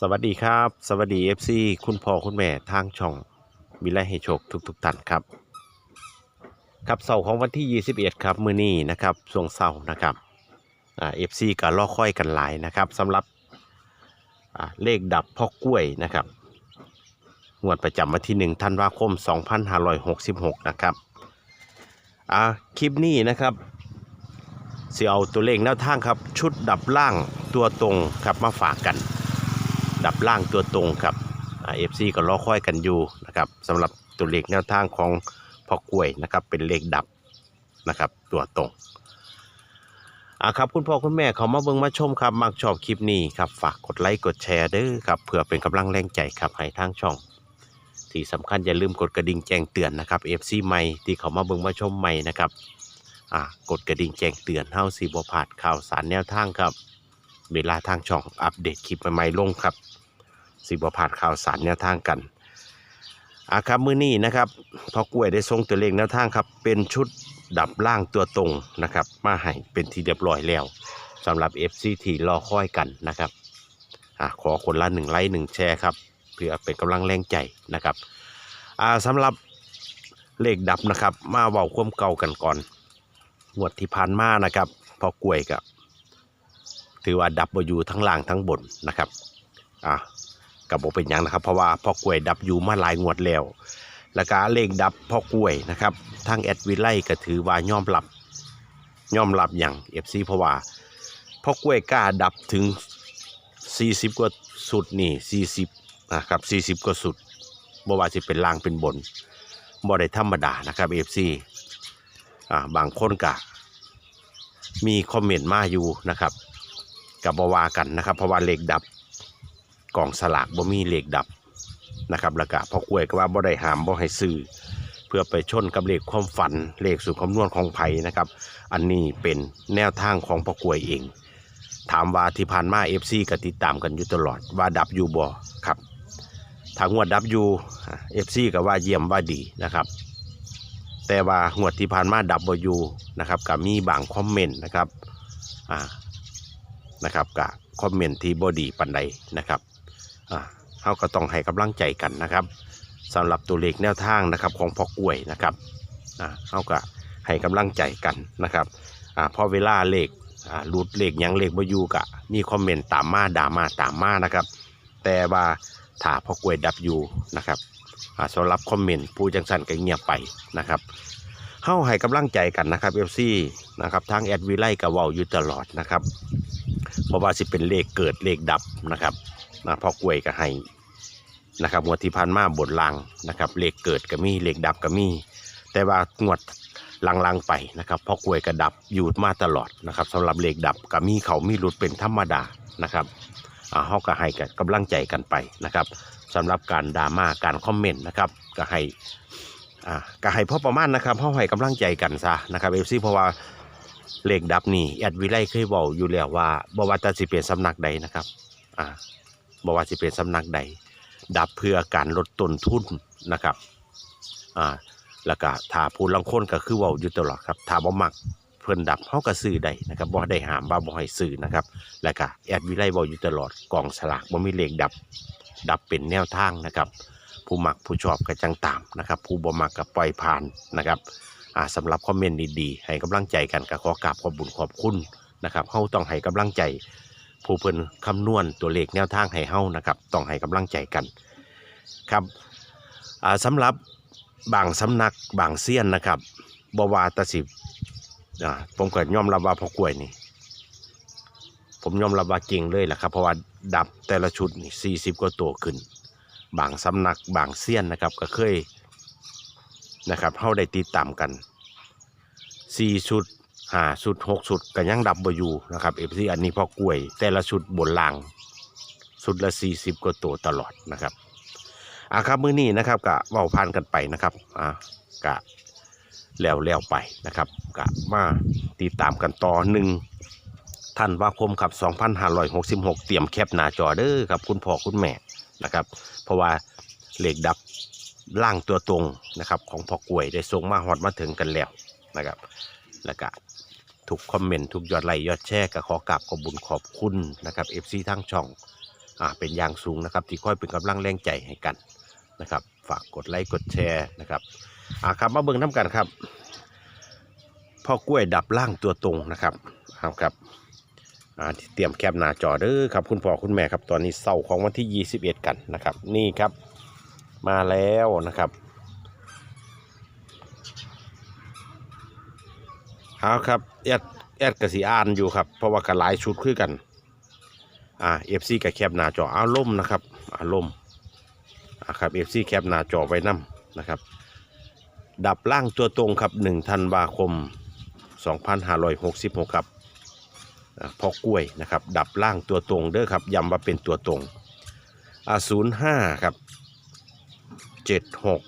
สวัสดีครับ สวัสดี FC คุณพ่อคุณแม่ทางช่องมิไลให้โชคทุกๆท่านครับ ครับเสาร์ของวันที่ 21 ครับ มื้อนี้นะครับช่วงเสาร์นะครับอ่า FC ก็รอค่อยกันหลายนะครับสำหรับอ่าเลขดับพ่อกล้วยนะครับงวดประจำวันที่1ธันวาคม 2566 นะครับอ่าคลิปนี้นะครับเสิเอาตัวเลขแนวทางครับ ชุดดับล่างตัวตรงครับมาฝากกัน ดับล่างตัวตรงครับเอฟซีก็รอค่อยกันอยู่นะครับสำหรับตัวเลขแนวทางของพ่อกล้วยนะครับเป็นเลขดับนะครับตัวตรงอะครับคุณพ่อคุณแม่เขามาเบิ่งมาชมครับมักชอบคลิปนี้ครับฝากกดไลค์กดแชร์เด้อครับเพื่อเป็นกำลังแรงใจครับให้ทางช่อง ที่สำคัญอย่าลืมกดกระดิ่งแจ้งเตือนนะครับเอฟซีใหม่ที่เขามาเบิ่งมาชมใหม่นะครับอ่ากดกระดิ่งแจ้งเตือนเฮาสิบ่พลาดข่าวสารแนวทางครับ เวลาทางช่องอัปเดตคลิปใหม่ๆลงครับ สิบพลาดข่าวสารแนวทางกันอาครับมือนี้นะครับพอกล้วยได้ส่งตัวเลขแนวทางครับ เป็นชุดดับล่างตัวตรงนะครับ มาให้เป็นที่เรียบร้อยแล้วสำหรับ FC ที่รอคอยกันนะครับอ่าขอคนละหนึ่งไลค์หนึ่งแชร์ครับเพื่อเป็นกำลังแรงใจนะครับอ่าสำหรับเลขดับนะครับ มาเว้าควมเก่ากันก่อนงวดที่ผ่านมานะครับ พอกล้วยกับถือว่าดับอยู่ทั้งล่างทั้งบนนะครับอะ กับโบเป็นหยังนะครับ เพราะว่าพ่อกล้วยดับอยู่มาหลายงวดแล้วแล้วก็เลขดับพ่อกล้วยนะครับทางแอดวิไลก็ถือว่ายอมรับยอมรับอย่างเอฟซีเพราะว่าพ่อกล้วยกล้าดับถึง 40 กว่าสุดนี่40นะครับ40 กว่าสุดบ่ว่าจะเป็นล่างเป็นบนบ่ได้ธรรมดานะครับเอฟซีอ่าบางคนก็มีคอมเมนต์มาอยู่นะครับกับบวากันนะครับเพราะว่าเลขดับ กล่องสลากบ่มีเลขดับนะครับแล้วก็พอกล้วยก็ว่าบ่ได้หามบ่ให้ซื้อเพื่อไปชนกับเลขความฝันเลขสูตรคำนวณของไผ่นะครับ อันนี้เป็นแนวทางของพอกล้วยเอง ถามว่าที่ผ่านมา FC ก็ติดตามกันอยู่ตลอดว่าดับอยู่บ่ครับทางงวดดับอยู่เอฟซีก็ว่าเยี่ยมว่าดีนะครับ แต่ว่างวดที่ผ่านมาดับบ่อยู่นะครับก็มีบางคอมเมนต์นะครับอ่านะครับกับคอมเมนต์ที่บอดีปันใดนะครับ เขาก็ต้องให้กำลังใจกันนะครับสำหรับตัวเลขแนวทางนะครับของพ่อกล้วยนะครับเขาก็ให้กำลังใจกันนะครับอพอเวลาเลขรูดเลขยังเลขบอยูกะมีคอมเมนต์ตามมาด่ามาตามมานะครับ แต่ว่าถ้าพ่อกล้วยดับอยู่นะครับอ่าสำหรับคอมเมนต์ผู้จังสันก็เงียบไปนะครับเฮาให้กำลังใจกันนะครับเอฟซีนะครับทางแอดวิไลกับเว้าอยู่ตลอดนะครับ เพราะว่าสิเป็นเลขเกิดเลขดับนะครับ นะพอกล้วยก็ให้นะครับงวดที่ผ่านมาบนลังนะครับเลขเกิดก็มีเลขดับก็มี แต่ว่างวดลังๆไปนะครับพอกล้วยก็ดับอยู่มาตลอดนะครับสำหรับเลขดับก็มีเขามีหลุดเป็นธรรมดานะครับอ่าเฮาก็ให้กันกำลังใจกันไปนะครับสำหรับการดราม่าการคอมเมนต์นะครับก็ให้อ่าก็ให้พอประมาณนะครับเฮาให้กำลังใจกันซะนะครับเอฟซีเพราะว่าเลขดับนี่แอดวิไลเคยบอกอยู่แล้วว่าบว่าจะสิเป็นสำนักใดนะครับอ่า บ่ว่าสิเป็นสำนักใด ดับเพื่อการลดต้นทุนนะครับอ่าแล้วก็ถ้าผู้ลังคนก็คือเว้าอยู่ตลอดครับถ้าบ่มักเพิ่นดับเฮาก็ซื้อได้นะครับบ่ได้หามว่าบ่ให้ซื้อนะครับ แล้วก็แอดวิไลบอกอยู่ตลอดกองสลากบ่มีเลขดับ ดับเป็นแนวทางนะครับ ผู้มักผู้ชอบก็จังตามนะครับ ผู้บ่มักก็ปล่อยผ่านนะครับอ่าสำหรับคอมเมนต์ดีๆให้กำลังใจกันก็ขอกราบขอบบุญขอบคุณนะครับเฮาต้องให้กำลังใจ ผู้เพิ่นคำนวณตัวเลขแนวทางให้เฮานะครับต้องให้กำลังใจกันครับอ่าสำหรับบางสำนักบางเซียนนะครับบวาตสิอ่าผมก็ยอมรับว่าพอกล้วยนี่ผมยอมรับว่าเก่งเลยแหละครับเพราะว่าดับแต่ละชุดนี่สี่สิบกว่าตัวขึ้น บางสำนักบางเซียนนะครับก็เคยนะครับเฮาได้ติดตามกัน4ชุด 5ชุด6ชุดก็ยังดับบอยู่นะครับเอฟซีอันนี้พอกล้วย แต่ละชุดบนล่างชุดละ40กว่าตัวตลอดนะครับอะครับมื้อนี้นะครับกะเว้าผ่านกันไปนะครับอะกะแล้วแล้วไปนะครับกะมาติดตามกันต่อหนึ่งท่านว่าคมครับ 2566 เตรียมแคปหน้าจอเด้อครับคุณพ่อคุณแม่นะครับ เพราะว่าเหลขดับล่างตัวตรงนะครับของพ่อกล้วยได้ส่งมาฮอดมาถึงกันแล้วนะครับ แล้วก็ทุกคอมเมนต์ทุกยอดไลค์ยอดแชร์ก็ขอกราบขอบบุญขอบคุณนะครับเอฟซีทั้งช่องอ่าเป็นอย่างสูงนะครับที่ค่อยเป็นกำลังแรงใจให้กันนะครับฝากกดไลค์กดแชร์นะครับอ่าครับมาเบิ่งน้ำกันครับพ่อกล้วยดับล่างตัวตรงนะครับเอาครับอ่าเตรียมแคปหน้าจอเด้อครับคุณพ่อคุณแม่ครับตอนนี้เสาร์ของวันที่ 21 กันนะครับ นี่ครับมาแล้วนะครับ เอาครับแอดแอดกสีอ่านอยู่ครับ เพราะว่าก็หลายชุดคือกัน อ่าเอฟซีกับแคปหน้าจอเอาล่มนะครับอาล่มอ่าครับเอฟซีแคปหน้าจอไว้นํนะครับ ดับล่างตัวตรงครับ1ธันวาคม 2566 ครับอ่าพอกล้วยนะครับ ดับล่างตัวตรงเด้อครับย้ำว่าเป็นตัวตรงอ่าศูนย์ห้าหกหกห้าสามแปดหก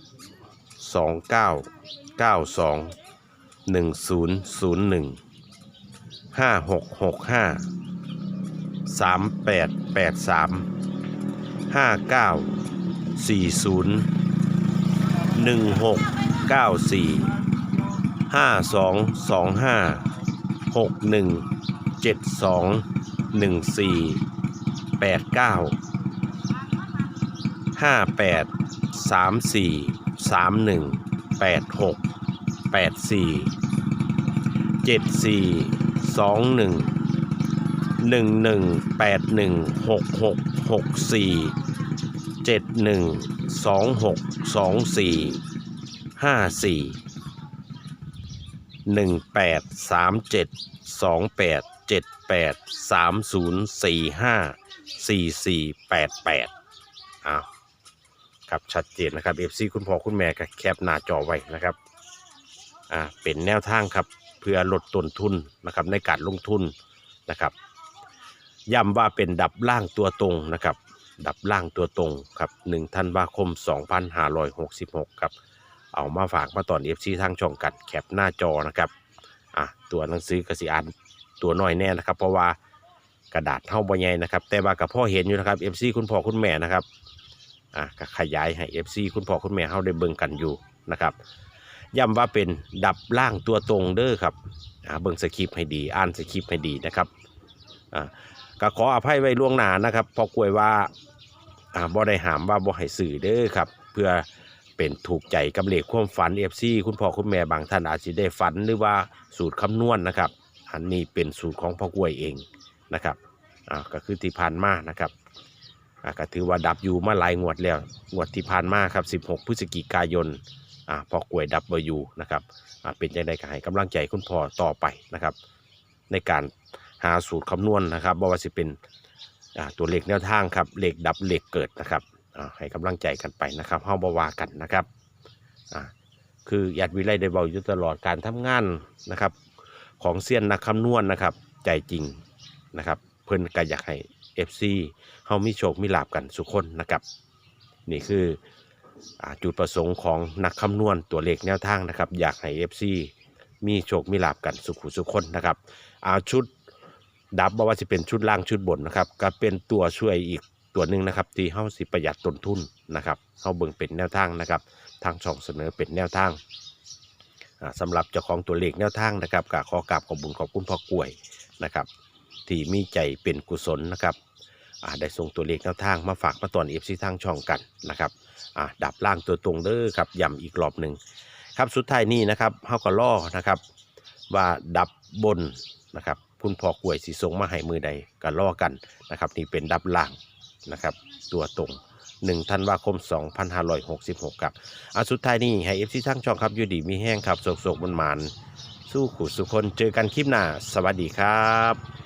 สี่ศูนย์หนึ่งเก้าสี่ห้าสอง 1001 5665 3883 5940 1694 52256172148958343186 แปดเก้าห้าแปดสามสี่สามหนึ่งแปดหกแปดสี่เจ็ดสี่สองหนึ่งหนึ่งหนึ่งแปดหนึ่งหกหกหกสี่เจ็ดหนึ่งสองหกสองสี่ห้าสี่หนึ่งแปดสามเจ็ดสองแปดเจ็ดแปดสามศูนย์สี่ห้าสี่สี่แปดแปดอ้าวครับชัดเจนนะครับเอฟซีคุณพ่อคุณแม่ก็แคปหน้าจอไว้นะครับ อ่าเป็นแนวทางครับเพื่อลดต้นทุนนะครับในการลงทุนนะครับย้ำว่าเป็นดับล่างตัวตรงนะครับดับล่างตัวตรงครับ1ธันวาคม 2566ครับเอามาฝากมาตอน FC ทางช่องกันแคปหน้าจอนะครับอะตัวหนังสือกสิอ่านตัวน้อยแน่นะครับ เพราะว่ากระดาษเท่าใบใหญ่นะครับ แต่ว่ากับพ่อเห็นอยู่นะครับ FC คุณพ่อคุณแม่นะครับอะก็ขยายให้ FC คุณพ่อคุณแม่เขาได้เบิ่งกันอยู่นะครับ ย้ำว่าเป็นดับล่างตัวตรงเด้อครับเบิ่งสคริปต์ให้ดี อ่านสคริปต์ให้ดีนะครับก็ขออภัยไว้ล่วงหน้านะครับเพอกลวยว่าบ่ได้หามว่าบ่ให้สื่อเด้อครับ เพื่อเป็นถูกใจกับเลขความฝัน FC คุณพ่อคุณแม่บางท่านอาจจะได้ฝันหรือว่าสูตรคำนวณนะครับ อันนี้เป็นสูตรของพ่อกล้วยเองนะครับอ่าก็คือที่ผ่านมานะครับอ่าก็ถือว่าดับอยู่มาหลายงวดแล้วงวดที่ผ่านมาครับ 16 พฤศจิกายน อ่าพอกล้วยดับเบิลยูนะครับอ่าเป็นยังไงก็ให้กำลังใจคุณพ่อต่อไปนะครับ ในการหาสูตรคำนวณนะครับบ่ว่าจะเป็นอ่าตัวเลขแนวทางครับเลขดับเลขเกิดนะครับอ่าให้กำลังใจกันไปนะครับเฮาบ่ว่ากันนะครับอ่าคือญาติวิไลได้เบอกอยู่ตลอดการทำงานนะครับ ของเซียนนักคำนวณนะครับ ใจจริงนะครับ เพิ่นก็อยากให้ FC เฮามีโชคมีลาบกันสุกคนนะครับ นี่คือ จุดประสงค์ของนักคำนวณตัวเลขแนวทางนะครับ อยากให้ FC มีโชคมีลาบกันสุขุสุขคนนะครับเอาชุดดับบ่ว่าจะเป็นชุดล่างชุดบนนะครับ ก็เป็นตัวช่วยอีกตัวหนึ่งนะครับที่เฮาสิประหยัดต้นทุนนะครับเฮาเบิ่งเป็นแนวทางนะครับ ทางช่องเสนอเป็นแนวทางอ่าสำหรับเจ้าของตัวเลขแนวทางนะครับก็ขอกราบขอบุญขอบคุณพ่อกล้วยนะครับ ที่มีใจเป็นกุศลนะครับ อ่าได้ส่งตัวเลขแนวทางมาฝากมาตอน FC ทางช่องกันนะครับอะดับล่างตัวตรงเด้อครับย้ำอีกรอบหนึ่งครับสุดท้ายนี้นะครับเฮาก็ล่อนะครับ ว่าดับบนนะครับคุณพ่อกล้วยสีทรงมาให้มือใดก็ล่อกันนะครับ นี่เป็นดับล่างนะครับ ตัวตรง1ธันวาคม 2566 ครับอะสุดท้ายนี้ให้ FC ทั้งช่องครับยู่ดีมีแห้งครับโศกๆมันๆสู้ขู่สุคน เจอกันคลิปหน้า สวัสดีครับ